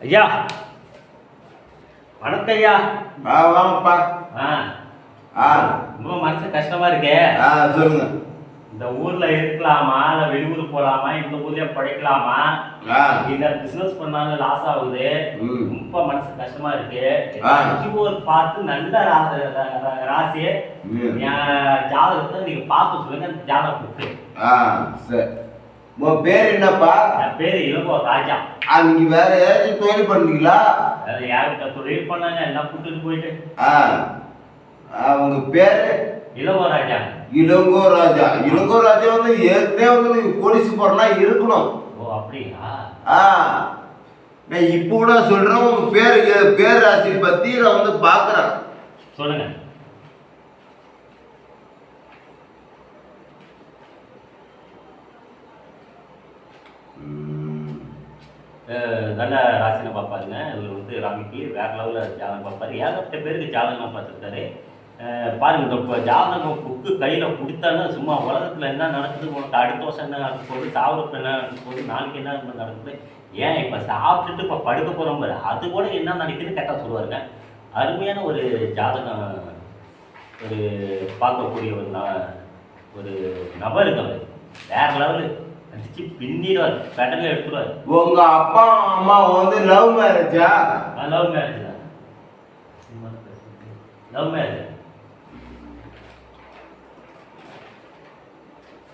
ஐயா. வணக்கம் ஐயா. ஆ வாங்கப்பா. ஆ. ஆ. ரொம்ப மனசு கஷ்டமா இருக்கே. ஆ சொல்லுங்க. இந்த ஊர்ல இருக்கலாமா? இல்ல வெளியூர் போலாமா? இந்த ஊர்லயே படிக்கலாமா? இல்ல பிசினஸ் பண்ணாலும் லாஸ் ஆகுது. ரொம்ப மனசு கஷ்டமா இருக்கு. ஒரு பார்த்து நல்ல ரா- ரா- ரா- ராசி ம். என் ஜாதகத்தை நீங்க பார்த்து சொல்லுங்க ஜாதகம் புக்கு ஆ சரி. உன் பேர் என்னப்பா? என் பேரு இளங்கோ ராஜா. நீங்க வேற ஏதாச்சும் தொழில் பண்ணீங்களா? அது யார்கிட்ட தொழில் பண்ணாங்க? எல்லாம் கூட்டிட்டு போயிட்டு? ஆ உங்க பேரு? இளங்கோ ராஜா. இளங்கோ ராஜா. இளங்கோ ராஜா வந்து ஏற்கனவே வந்து நீங்க போலீஸ் போறனா இருக்கணும். ஓ அப்படியா? ஆ. நான் இப்போ கூட சொல்றேன் உங்க பேர் பேர் ராசி பத்தி நான் வந்து பாக்குறேன். சொல்லுங்க. நல்ல ராசினை பார்ப்பாருங்க. இவர் வந்து ராமிக்கு வேற லெவலில் ஜாதகம் பார்ப்பாரு. ஏகப்பட்ட பேருக்கு ஜாதகம் பார்த்துருக்காரு. பாருங்க இந்த இப்போ ஜாதகம் புக்கு கையில் கொடுத்தாலும் சும்மா உலகத்தில் என்ன நடக்குது உனக்கு அடுத்த வருஷம் என்ன நடக்க போகுது சாவரப்பு என்ன நடக்க போகுது நாளைக்கு என்ன நடக்குது ஏன் இப்போ சாப்பிட்டுட்டு இப்போ படுக்க போகிறோம் பாரு. அது கூட என்ன நடக்குதுன்னு கரெக்டாக சொல்லுவாருங்க. அருமையான ஒரு ஜாதகம் ஒரு பார்க்கக்கூடிய ஒரு ந- ஒரு நபருக்கு அவர். வேற லெவலு அடிச்சு பின்னிடுவார் பெடல எடுத்துருவார் உங்க அப்பா அம்மா வந்து லவ் மேரேஜா லவ் மேரேஜ் லவ் மேரேஜ்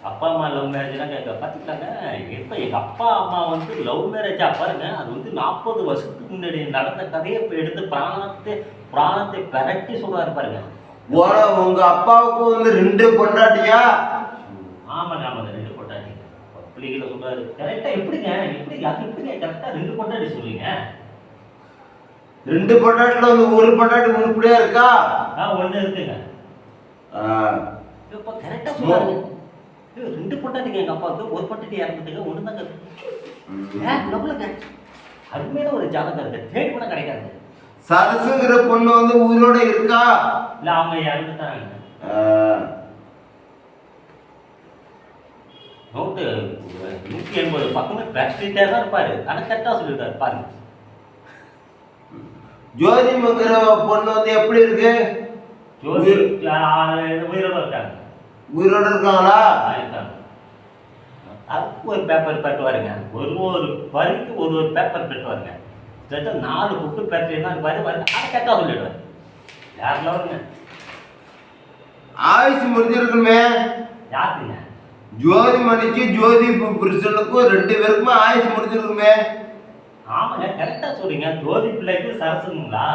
அப்பா அம்மா லவ் மேரேஜ்லாம் கேட்க பார்த்துக்கலாங்க. இப்போ எங்கள் அப்பா அம்மா வந்து லவ் மேரேஜாக பாருங்க அது வந்து நாற்பது வருஷத்துக்கு முன்னாடி நடந்த கதையை இப்போ எடுத்து பிராணத்தை பிராணத்தை பெரட்டி சொல்றாரு பாருங்க. உங்க அப்பாவுக்கு வந்து ரெண்டு பொண்டாட்டியா? ஆமாங்க ஆமாங்க. பிள்ளைகளை சொல்றாரு. கரெக்டாக எப்படிங்க? எப்படி அது எப்படிங்க? கரெக்டாக ரெண்டு பொட்டாட்டி சொல்லுங்க. ரெண்டு பொண்டாட்டில வந்து ஒரு பொண்டாட்டி உருப்படியா இருக்கா? ஆ ஒன்று இருக்குங்க. இப்போ கரெக்டாக சொல்றாரு. ரெண்டு பொட்டாட்டிங்க எங்கள் அப்பாவுக்கு ஒரு பொட்டாட்டி இறந்துட்டுங்க ஒன்று தாங்க லவ்லங்க அருமையான ஒரு ஜாதகம் இருக்கு. தேடி கூட கிடைக்காது. சரசுங்கிற பொண்ணு வந்து உயிரோட இருக்கா? இல்லை அவங்க இறந்துட்டாங்க ஆ, நோட்டு நூற்றி எண்பது பக்கமே பேசிட்டே தான் இருப்பாரு. ஆனால் கரெக்டாக சொல்லியிருக்காரு பாருங்க. ஜோதிமங்கிற பொண்ணு வந்து எப்படி இருக்கு? ஜோதி உயிரோட இருக்காங்க. உயிரோட இருக்காங்களா? ஆயிருக்காங்க அதுக்கு ஒரு பேப்பர் பெற்றுவாருங்க. ஒரு ஒரு வரிக்கு ஒரு ஒரு பேப்பர் பெற்றுவாருங்க. கிட்டத்தட்ட நாலு புக்கு பெற்றீங்கன்னா வரி வருங்க அதை கரெக்டாக சொல்லிடுவார். யார் லவருங்க ஆயுசு முடிஞ்சிருக்குமே. யாருங்க? ஜோதிமணிக்கு ஜோதி பு- புருஷனுக்கும் ரெண்டு பேருக்குமே ஆயுசு முடிஞ்சிருக்குமே. ஆமாங்க கரெக்டாக சொல்றீங்க. ஜோதி பிள்ளைக்கு சரசுங்களா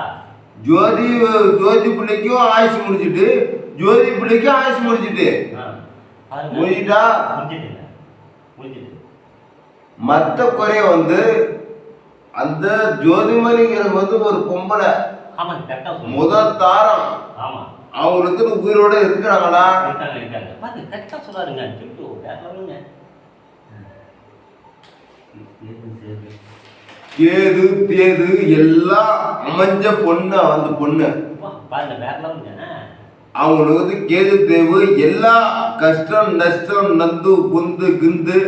ஜோதி ஜோதி பிள்ளைக்கும் ஆயுசு முடிஞ்சிட்டு ஜோதி பிள்ளைக்கும் ஆயுசு முடிஞ்சிட்டு. முடிஞ்சிட்டா? முடிஞ்சிட்டு. மற்ற குறைய வந்து அந்த ஜோதிமணிங்கிற வந்து ஒரு பொம்பளை. முதல் தாரம். ஆமாம் அவங்களுக்கு உயிரோட இருக்கிறாங்களா? இருக்காங்க இருக்காங்க. சொல்லாருங்க லெவலுங்க கேது தேது எல்லாம் அமைஞ்ச பொண்ணு அந்த பொண்ணு. அவங்களுக்கு வந்து கேது தேவு எல்லா கஷ்டம் நஷ்டம் நந்து குந்து கிந்து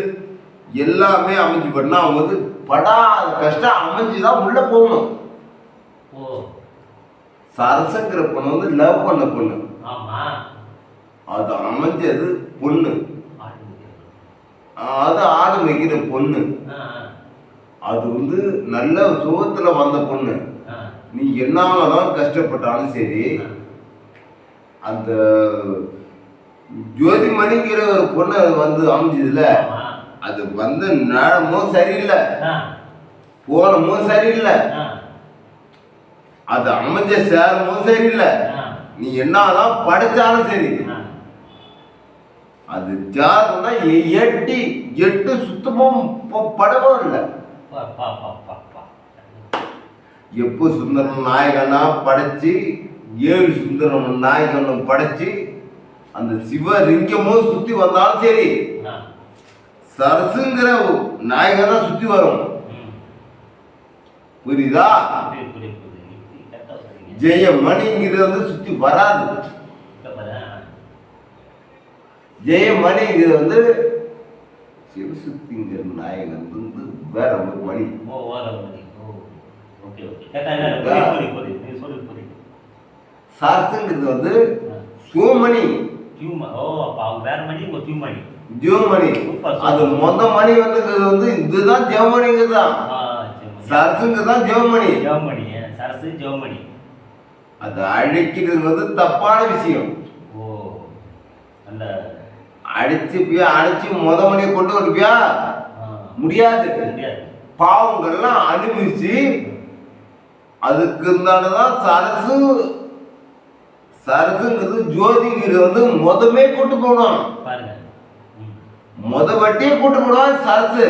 எல்லாமே அமைஞ்சு பண்ணா அவங்க வந்து படாத கஷ்டம் அமைஞ்சுதான் உள்ள போகணும். சரசங்கிற பொண்ணு வந்து லவ் பண்ண பொண்ணு. அது அமைஞ்சது பொண்ணு. அது ஆடு வைக்கிற பொண்ணு. அது வந்து நல்ல சுகத்துல வந்த பொண்ணு. நீ என்னதான் கஷ்டப்பட்டாலும் சரி. அந்த ஜோதிமணிங்கிற ஒரு பொண்ணு வந்து அமைஞ்சதுல. அது வந்த நேரமும் சரியில்லை. போனமும் சரியில்லை. அது அமைஞ்ச சேரமும் சரியில்லை. நீ என்னதான் படிச்சாலும் சரி அது ஜாதகம்னா எ- எட்டி எட்டு சுத்தமும் ப- படவும் இல்லை. எப்போ சுந்தரம் நாயகனா படைச்சு ஏழு சுந்தரம் நாயகனும் படைச்சு அந்த சிவலிங்கமும் சுத்தி வந்தாலும் சரி சரசுங்கிற நாயகனா சுத்தி வரும். புரியுதா? ஜெயமணிங்கிறது வந்து சுத்தி வராது. ஜெயமணிங்கிறது வந்து சிவசுத்திங்கிற நாயகன் வந்து வேற ஒரு மணி சரசுங்கிறது வந்து சோமணி. டியூமா ஓ அப்ப அவங்க வேற மணி உங்க டியூ மணி ஜீவமணி அது மொத மணி வந்து வந்து இதுதான் ஜெவமணிங்கிறது தான் சரசுங்கிறது தான் ஜெவமணி ஜெவமணி சரசு ஜெவமணி அது அழிக்கிறது வந்து தப்பான விஷயம். ஓ நல்ல அடிச்சு போய் அடிச்சு முத மணியை கொண்டு ஆ, முடியாது. பாவங்கள்லாம் அனுபவிச்சு அதுக்கு இருந்தானதான் சரசு. சரசுங்கிறது ஜோதிங்கிறது வந்து முதமே கூட்டு போகணும். முத வட்டியே கூட்டு போடுவான் சரசு.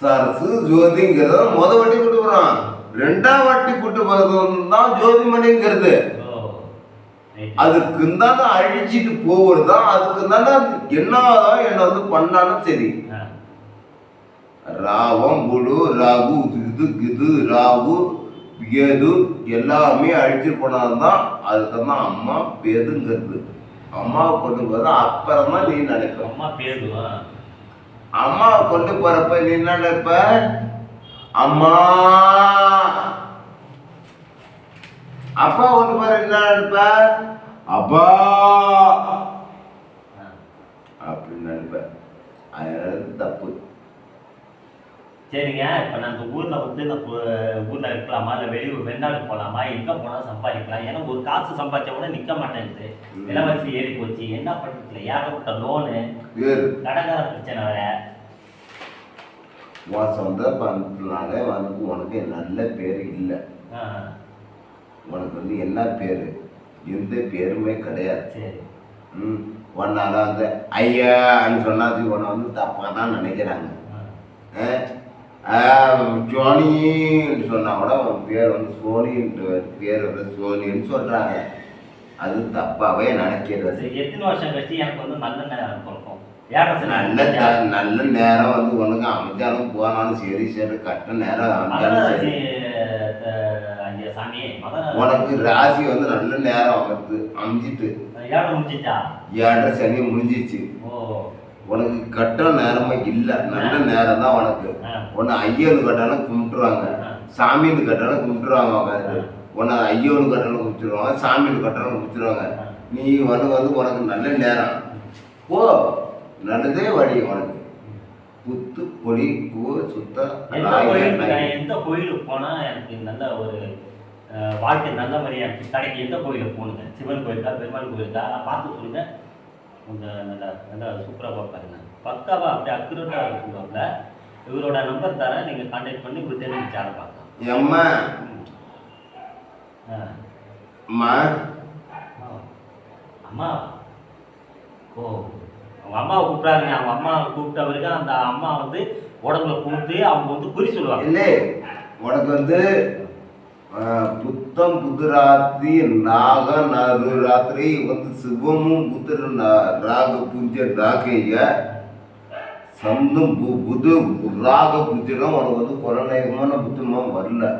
சரசு ஜோதிங்கிறத முத வட்டி கூட்டு போறான் ரெண்டாம் வாட்டி கூட்டு போறது தான் ஜோதிமணிங்கிறது. ஓ ரைட். அதுக்கு தானே அழிச்சிட்டு போவது தான் அதுக்கு தானே என்னதான் என்ன வந்து பண்ணாலும் சரி. ராவம் புழு ராகு இது கிது ராகு கேது எல்லாமே அழிச்சிட்டு போனதுதான் அதுக்கு தான் அம்மா பேதுங்கிறது. அம்மாவை கொண்டு போறது அப்புறம் தான் நீ நினைப்ப. அம்மா ஆ. அம்மாவை கொண்டு போறப்ப நீ என்ன நினைப்ப? அம்மா! அப்பா கொண்டு போற என்ன நினைப்ப? அப்பா. அப்படின்னு நினைப்ப. அதனால தப்பு. சரிங்க இப்போ நான் இந்த ஊரில் வந்து நான் ஊரில் இருக்கலாமா? இல்லை வெளியூர் வெளிநாடு போகலாமா எங்கே போனால் சம்பாதிக்கலாம். ஏன்னா ஒரு காசு சம்பாதிச்சா கூட நிற்க மாட்டேங்குது. விலைவாசி ஏறி போச்சு. என்ன பண்ணுறதுல ஏகப்பட்ட லோனு வேறு கடற்கார பிரச்சனை வேற. உன் சொந்த பந்தனால வந்து உனக்கு நல்ல பேர் இல்லை. உனக்கு வந்து என்ன பேர்? எந்த பேருமே கிடையாது. ம் உன்னால வந்து ஐயான்னு சொன்னாச்சு உன்னை வந்து தப்பாக தான் நினைக்கிறாங்க. ஆ, ஆ, ஆ, ஜோனின்னு சொன்னா கூட உன் பேர் வந்து வருது. பேர் வந்து சோனின்னு சொல்றாங்க. அது தப்பாவே நினைக்கிறது. எத்தனை வருஷம் கழிச்சு எனக்கு வந்து நல்ல நேரம் ஏழரை நல்ல நல்ல நேரம் வந்து உனக்கு அமைஞ்சாலும் போனாலும் சரி சரி கட்ட நேரம் அமைஞ்சாலும் சரி. உனக்கு ராசி வந்து நல்ல நேரம் வந்து அமைஞ்சிட்டு ஏழரை சனி முடிஞ்சிச்சு உனக்கு கட்ட நேரமா இல்லை. நல்ல நேரம் தான் உனக்கு. உன்னை ஐயனு கட்டாலும் கும்பிட்டுருவாங்க. சாமின்னு கட்டாலும் கும்பிட்டுருவாங்க உட்காந்து உன்னை ஐயோனு கட்டாலும் கும்பிட்டுருவாங்க. சாமின்னு கட்டாலும் கும்பிட்டுருவாங்க. நீ வந்து வந்து உனக்கு நல்ல நேரம். ஓ நல்லதே வழி உனக்கு. புத்து பொடி பூ சுத்த எந்த கோயிலுக்கு போனா எனக்கு நல்ல ஒரு வாழ்க்கை நல்ல முறையா இருக்கு கடைக்கு எந்த கோயிலுக்கு போகணுங்க? சிவன் கோயிலுக்கா பெருமாள் கோயிலுக்கா பார்த்து சொல்லுங்க. கொஞ்சம் நல்லா நல்லா சூப்பராக பார்ப்பாருங்க. பக்காவா அப்படியே அக்யூரேட்டாக இருக்குவாப்ல இவரோட நம்பர் தரேன். நீங்கள் கான்டாக்ட் பண்ணி கொடுத்து நீங்கள் சேனல் பார்க்கலாம். அம்மா. ஆ. அம்மா. ஓ அவங்க அம்மாவை கூப்பிட்டாருங்க. அவங்க அம்மா கூப்பிட்டவருக்கு அந்த அம்மா வந்து உடம்புல கூப்பிட்டு அவங்க வந்து குறி சொல்லுவாங்க. இல்லை உனக்கு வந்து புத்தம் புது ராத்திரி நாக நறு ராத்திரி வந்து சிவமும் புத்திர ராக புஞ்ச ராகைய சந்தம் பு புது ராக புத்திரம் உனக்கு வந்து குலநேகமான புத்தமா வரல.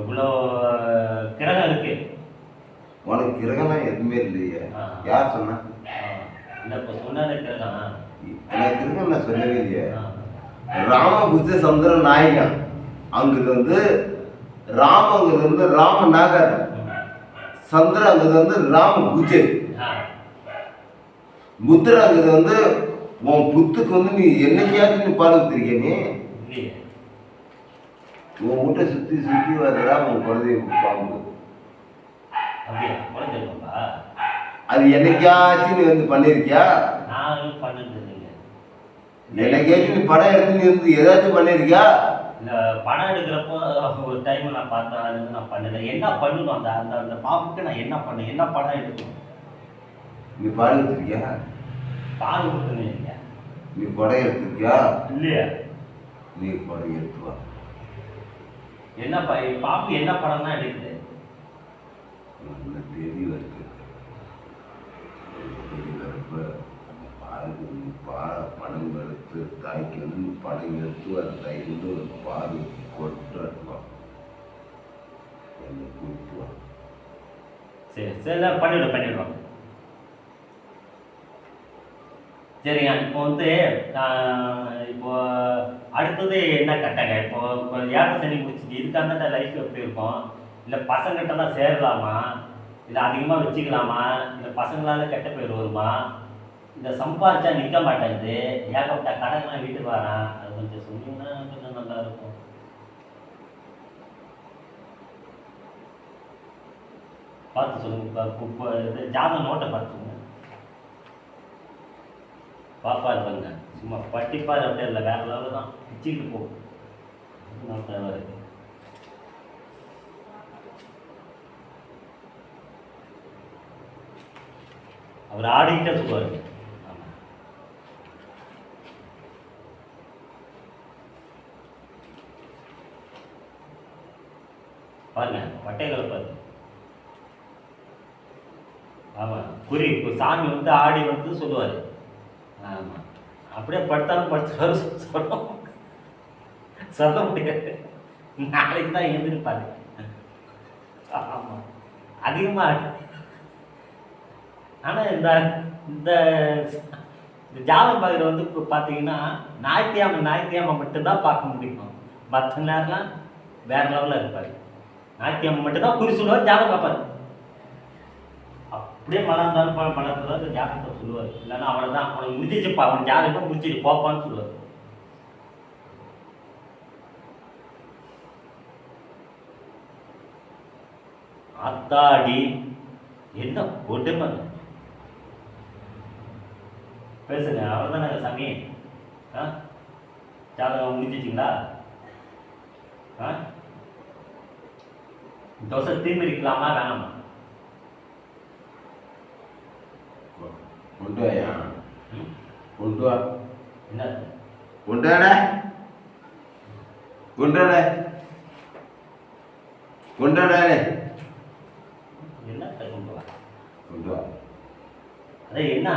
இவ்வளோ கிரகம் இருக்கு. உனக்கு கிரகணம் எதுவுமே இல்லையே. யார் சொன்னா? கிரகம்? எனக்கு கிரகணம் நான் சொல்லவே இல்லையே. ராமபுத்த சந்திர நாயகன். அங்கிட்டு வந்து ராமங்கிறது வந்து ராம நாகர். சந்திரங்கிறது வந்து ராம ஆ. புத்திரங்கிறது வந்து உன் புத்துக்கு வந்து நீ என்னைக்காச்சும் நீ ஊத்திருக்கிய நீ? உன் வீட்டை சுத்தி சுத்தி வர்றதா உன் குழந்தைய பாம்பு அது என்னைக்காச்சும் நீ வந்து பண்ணியிருக்கியா? என்னைக்காச்சும் நீ படம் எடுத்து நீ வந்து ஏதாச்சும் பண்ணியிருக்கியா? இந்த படம் எடுக்கிறப்போ ஒரு டைம் நான் பார்த்தேன் அது வந்து நான் பண்ணல. என்ன பண்ணணும் அந்த அந்த அந்த பாம்புக்கு நான் என்ன பண்ணேன் என்ன படம் எடுக்கணும்? நீ பால் ஊத்திருக்கியா பால் இல்லையா? நீ படம் எடுத்திருக்கியா? இல்லையா? நீ படம் எடுத்து வா. என்ன பாம்பு என்ன படம் தான் எடுக்குது? நல்ல தேதி வருது தேதி வரப்ப அந்த பாலுக்கு வந்து பா பணம் எடுத்து தாய்க்கு பணம் எடுத்து அந்த தாய்க்கு வந்து ஒரு பால் கொட்டுவான் என்னை கூப்பிடுவான் சரி சரி பண்ணிவிடும் பண்ணிவிடுவோம் சரிங்க இப்போ வந்து இப்போ அடுத்தது என்ன கட்டங்க? இப்போ இப்போ ஏழை சனி முடிச்சுட்டு இதுக்காக தான் லைஃப் எப்படி இருக்கும்? இல்லை பசங்கிட்டலாம் சேரலாமா? இல்லை அதிகமாக வச்சுக்கலாமா? இல்லை பசங்களால் கெட்ட பேர் வருமா இந்த சம்பாரிச்சா நிற்க மாட்டேங்குது ஏகப்பட்ட கடன்லாம் வீட்டுக்கு வரான் அது கொஞ்சம் சொன்னீங்கன்னா கொஞ்சம் நல்லா இருக்கும். பார்த்து சொல்லுங்க. இப்போ இது ஜாதக நோட்டை பார்த்துங்க பாப்பா இருப்பாங்க சும்மா பட்டிப்பாரு அப்படியே இல்லை. வேற லெவலில் தான். பிச்சுக்கிட்டு போகும் நோட்டை வருது அவர் ஆடிக்கிட்டே சொல்லுவார் ஆமாம் பாருங்க பட்டைகளை பாருங்க ஆமாம் குறி இப்போ சாமி வந்து ஆடி வந்து சொல்லுவார். ஆமாம் அப்படியே படுத்தாலும் படுத்துவார் சொல்ல சொல்ல முடியாது. நாளைக்கு தான் எழுந்திருப்பாரு. ஆமாம் அதிகமாக ஆனால் இந்த இந்த இந்த ஜாதகம் பார்க்குற வந்து இப்போ பார்த்தீங்கன்னா ஞாயிற்றுக்கிழமை ஞாயிற்றுக்கிழமை மட்டும்தான் பார்க்க முடியும். மற்ற நேரம்லாம் வேற லெவலில் இருப்பார். ஞாயிற்றுக்கிழமை மட்டும்தான் குறி சொல்லுவார் ஜாதகம் பார்ப்பார். அப்படியே மலர்ந்தாலும் பல மலர்ந்ததான் ஜாதகத்தை சொல்லுவார். இல்லைன்னா அவனை தான் அவனை முடிச்சிச்சுப்பா அவன் ஜாதகம் முடிச்சிட்டு போப்பான்னு சொல்லுவார். அத்தாடி என்ன கொடுமை. பேசுங்க அவர் தானே சாமி? ஆ? ஜாதகம் முடிஞ்சிச்சிங்களா? ஆ? தோசை திரும்பி இருக்கலாமா வேணாமா? கொண்டு வாயா? கொண்டு வா என்ன கொண்டு வாடா கொண்டு வாடா கொண்டு வாடா என்ன கொண்டு வா கொண்டு வா அதே என்ன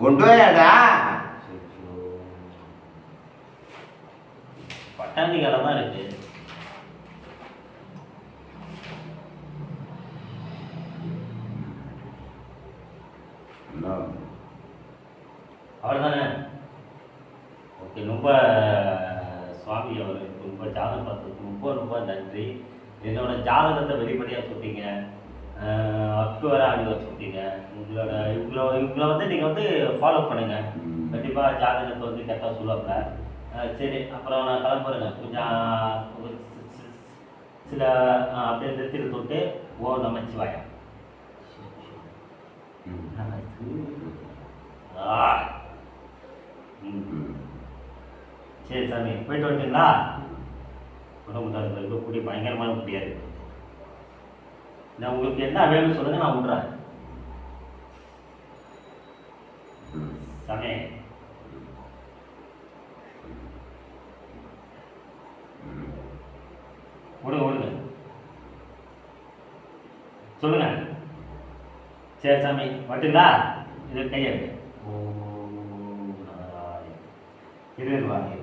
கொண்டு வாயாடா பட்டாணி கடை தான் இருக்கு என்ன அவ்வளோதானே ஓகே ரொம்ப சுவாமி அவர்களுக்கு ரொம்ப ஜாதகம் பார்த்ததுக்கு ரொம்ப ரொம்ப நன்றி. என்னோட ஜாதகத்தை வெளிப்படையாக சொல்லிட்டீங்க அக்டோபர் ஆண்டு சொல்லிட்டீங்க உங்களோட இவங்களோட இவங்கள வந்து நீங்கள் வந்து ஃபாலோ பண்ணுங்க. ம். கண்டிப்பாக ஜாதகத்தை வந்து கரெக்டாக சொல்லுவாங்க சரி அப்புறம் நான் கிளம்புறேங்க. கொஞ்சம் சில அப்படியே நிறுத்திட்டு தொட்டு ஓ நமச்சிவாயா ம். சரி சாமி. போயிட்டு வந்துட்டீங்களா? உடம்பு தான் இருக்கக்கூடிய பயங்கரமான முடியாது நான் உங்களுக்கு என்ன வேணும்னு சொல்லுங்க நான் விடுறேன் சாமி. விடுங்க விடுங்க சொல்லுங்க. சரி சாமி. மட்டுங்களா இது கையெழுத்து திருவாணி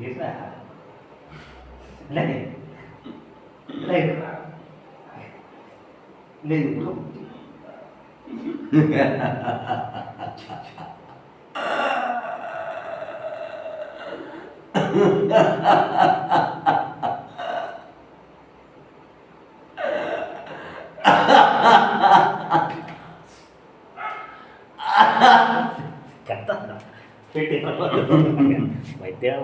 இல்ல இல்லை இல்லை இல்லை இது கரெக்டாக கேட்டு வைத்தியா